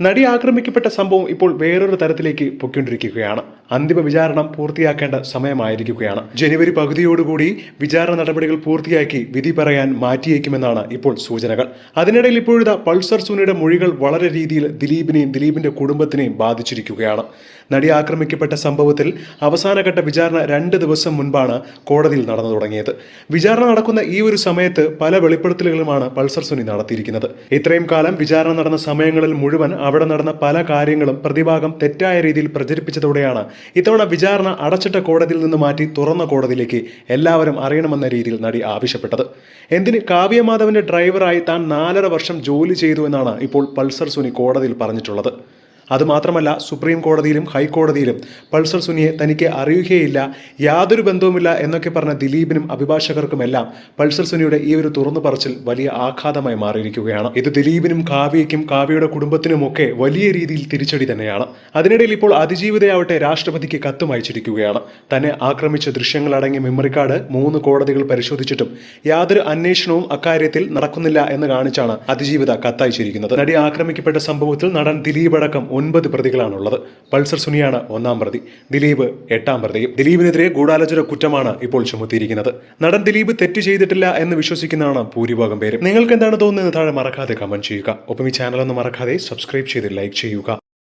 നടി ആക്രമിക്കപ്പെട്ട സംഭവം ഇപ്പോൾ വേറൊരു തരത്തിലേക്ക് പൊക്കൊണ്ടിരിക്കുകയാണ് അന്തിമ വിചാരണ പൂർത്തിയാക്കേണ്ട സമയമായിരിക്കുകയാണ്. ജനുവരി പകുതിയോടുകൂടി വിചാരണ നടപടികൾ പൂർത്തിയാക്കി വിധി പറയാൻ മാറ്റിയേക്കുമെന്നാണ് ഇപ്പോൾ സൂചനകൾ. അതിനിടയിൽ ഇപ്പോഴത്തെ പൾസർ സുനിയുടെ മൊഴികൾ വളരെ രീതിയിൽ ദിലീപിനെയും ദിലീപിന്റെ കുടുംബത്തിനെയും ബാധിച്ചിരിക്കുകയാണ്. നടി ആക്രമിക്കപ്പെട്ട സംഭവത്തിൽ അവസാനഘട്ട വിചാരണ രണ്ട് ദിവസം മുൻപാണ് കോടതിയിൽ നടന്നു തുടങ്ങിയത്. വിചാരണ നടക്കുന്ന ഈ ഒരു സമയത്ത് പല വെളിപ്പെടുത്തലുകളുമാണ് പൾസർ സുനി നടത്തിയിരിക്കുന്നത്. ഇത്രയും കാലം വിചാരണ നടന്ന സമയങ്ങളിൽ മുഴുവൻ അവിടെ നടന്ന പല കാര്യങ്ങളും പ്രതിഭാഗം തെറ്റായ രീതിയിൽ പ്രചരിപ്പിച്ചതോടെയാണ് ഇത്തവണ വിചാരണ അടച്ചിട്ട കോടതിയിൽ നിന്ന് മാറ്റി തുറന്ന കോടതിയിലേക്ക് എല്ലാവരും അറിയണമെന്ന രീതിയിൽ നടി ആവശ്യപ്പെട്ടത്. എന്തിന് കാവ്യമാധവന്റെ ഡ്രൈവറായി താൻ നാലര വർഷം ജോലി ചെയ്തു എന്നാണ് ഇപ്പോൾ പൾസർ സുനി കോടതിയിൽ പറഞ്ഞിട്ടുള്ളത്. അതുമാത്രമല്ല സുപ്രീം കോടതിയിലും ഹൈക്കോടതിയിലും പൾസർ സുനിയെ തനിക്ക് അറിയുകയില്ല യാതൊരു ബന്ധവുമില്ല എന്നൊക്കെ പറഞ്ഞ ദിലീപിനും അഭിഭാഷകർക്കുമെല്ലാം പൾസർ സുനിയുടെ ഈ ഒരു തുറന്നു പറച്ചിൽ വലിയ ആഘാതമായി മാറിയിരിക്കുകയാണ്. ഇത് ദിലീപിനും കാവ്യയ്ക്കും കാവ്യയുടെ കുടുംബത്തിനുമൊക്കെ വലിയ രീതിയിൽ തിരിച്ചടി തന്നെയാണ്. അതിനിടയിൽ ഇപ്പോൾ അതിജീവിതയാവട്ടെ രാഷ്ട്രപതിക്ക് കത്തും അയച്ചിരിക്കുകയാണ്. തന്നെ ആക്രമിച്ച ദൃശ്യങ്ങളടങ്ങിയ മെമ്മറി കാർഡ് മൂന്ന് കോടതികൾ പരിശോധിച്ചിട്ടും യാതൊരു അന്വേഷണവും അക്കാര്യത്തിൽ നടക്കുന്നില്ല എന്ന് കാണിച്ചാണ് അതിജീവിത കത്തയച്ചിരിക്കുന്നത്. നടി ആക്രമിക്കപ്പെട്ട സംഭവത്തിൽ നടൻ ദിലീപ് അടക്കം ഒൻപത് പ്രതികളാണുള്ളത്. പൾസർ സുനിയാണ് ഒന്നാം പ്രതി. ദിലീപ് എട്ടാം പ്രതിയും. ദിലീപിനെതിരെ ഗൂഢാലോചന കുറ്റമാണ് ഇപ്പോൾ ചുമത്തിയിരിക്കുന്നത്. നടൻ ദിലീപ് തെറ്റ് ചെയ്തിട്ടില്ല എന്ന് വിശ്വസിക്കുന്നതാണ് ഭൂരിഭാഗം പേരും. നിങ്ങൾക്ക് എന്താണ് തോന്നുന്നത് താഴെ മറക്കാതെ കമന്റ് ചെയ്യുക. ഒപ്പം ഈ ചാനലൊന്നും മറക്കാതെ സബ്സ്ക്രൈബ് ചെയ്ത് ലൈക്ക് ചെയ്യുക.